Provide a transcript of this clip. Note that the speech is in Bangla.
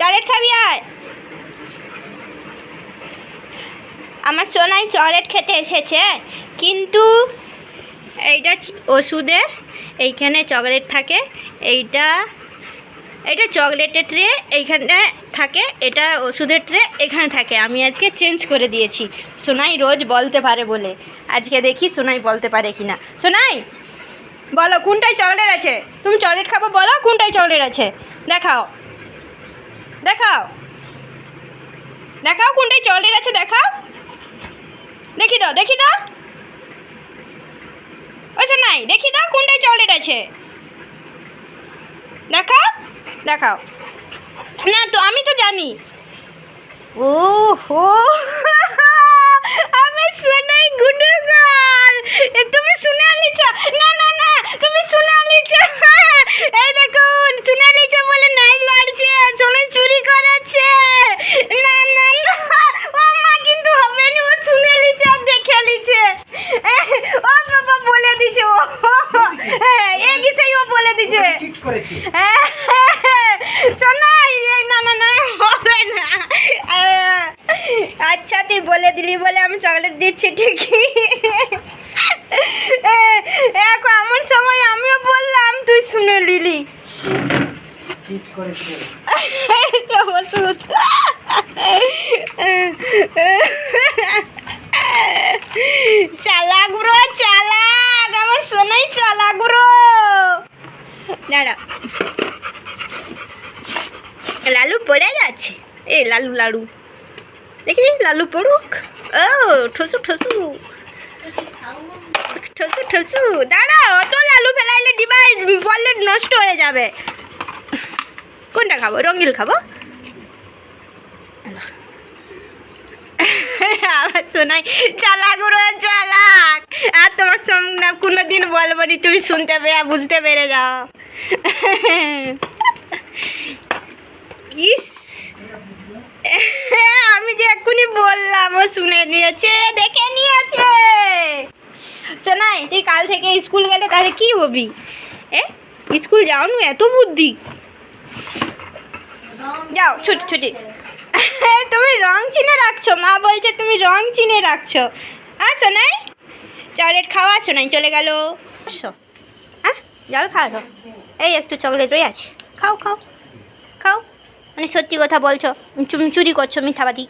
চকলেট খাবি আয়। আমার সোনাই চকলেট খেতে এসেছে, কিন্তু এইটা ওষুধের, এইখানে চকলেট থাকে, এইটা এটা চকলেটের ট্রে এইখানে থাকে, এটা ওষুধের ট্রে এখানে থাকে। আমি আজকে চেঞ্জ করে দিয়েছি। সোনাই রোজ বলতে পারে বলে। আজকে দেখি সোনাই বলতে পারে কি না সোনাই, বলো কোনটায় চকলেট আছে? তুমি চকলেট খাব, বলো কোনটায় চকলেট আছে? দেখাও। দেখাও। দেখাও কোনটায় চকলেট আছে, দেখাও। দেখি দাও দেখি দাও। আচ্ছা নাই, দেখি দাও কোনটায় চকলেট আছে। দেখাও দেখাও। না তো, আমি তো জানি। ও হো আমি শুনাই গুডু গাল তুমি শুনে লিছ না না না তুমি শুনে লিছ এই দেখুন শুনে লিছ বলে নাই লাড়ছে শুনে চুরি করেছে না না না ও মা কিন্তু হবে না ও শুনে লিছে আর দেখে লিছে ও বাবা বলে দিছে ও হ্যাঁ এই বিষয় ও বলে দিছে চিট করেছি শোনাই না না না হবে না আহ, আচ্ছা তুই বলে দিলি বলে আমি চকলেট দিচ্ছি ঠিকই। এখন আমার সময় আমিও বললাম তুই শুনে নিলি। চিট করেছি চালাক ব্রো চালাক আমার সোনাই চালাক ব্রো। দাঁড়া। লালু পড়ে যাচ্ছে এ লালু লালু। দেখি, লালু পড়ুক। ও ঠসু ঠসু ঠসু ঠসু দাঁড়া অত লালু ফেলাইলে ডিবাই বললে নষ্ট হয়ে যাবে। কোনটা খাব? রঙিল খাব? না। আমার শোনাই। চালাক রে চালাক। আর তোমার সঙ্গে কোনো দিন বলব নি তুমি শুনতে পেয়ে, বুঝতে পেরে যাও। ইস। যে এক্ষুনি বললাম, ও শুনে নিয়েছে দেখে নিয়েছে। শোনাই তুই কাল থেকে স্কুল গেলে তাহলে কি হবি? এ, স্কুল যাও নু এত বুদ্ধি। যাও, ছুটি ছুটি। তুমি রং চিনে রাখছো, মা বলছে তুমি রং চিনে রাখছো। হ্যাঁ সোনাই? চকলেট খাওয়া, সোনাই চলে গেল। হ্যাঁ জল খাওয়া, এই একটু চকলেট রয়ে আছে। খাও খাও। মানে সত্যি কথা বলছো চুরি করছ মিথ্যাবাদী।